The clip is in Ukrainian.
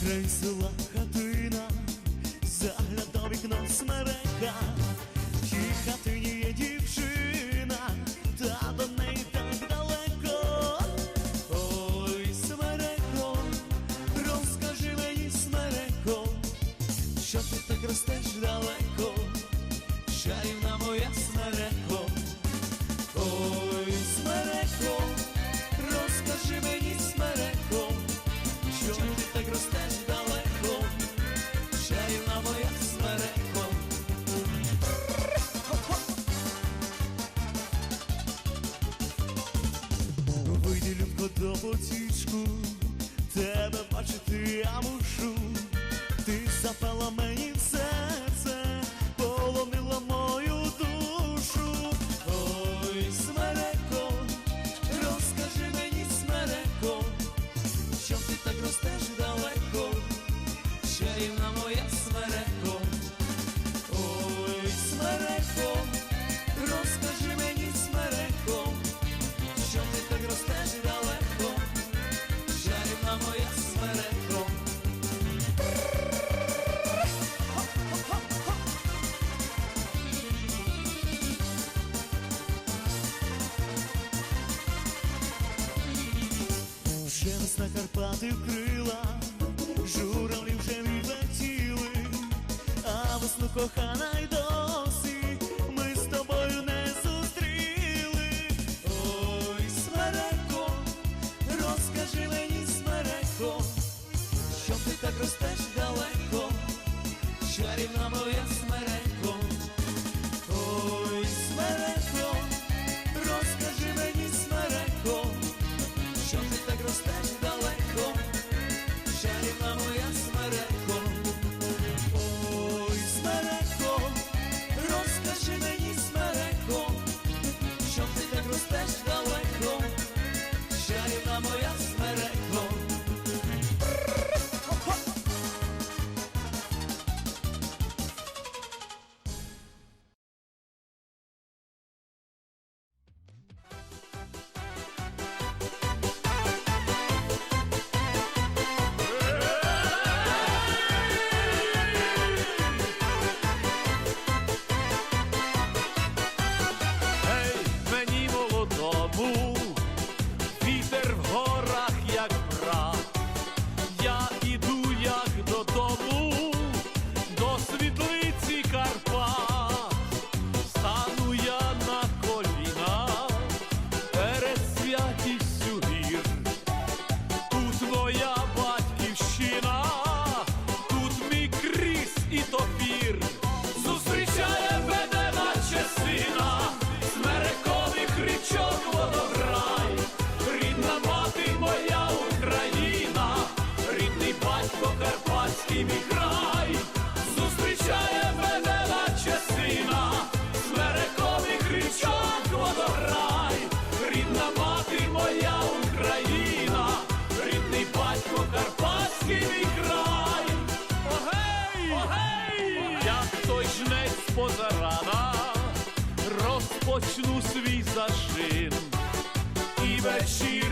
Край зла до потічку тебе бачити я мушу. кохана й досі, ми з тобою не зустріли. Ой, смереко, розкажи мені, смереко, що ти так ростеш далеко, чарівна моя смереко. Покарпатський мій край. Зустрічає мене наче сина, смерековий кричок водограй, рідна мати моя Україна, рідний батько Карпатський мій край, огей, огей, як той жнець позарана, розпочну свій зашин і вечір.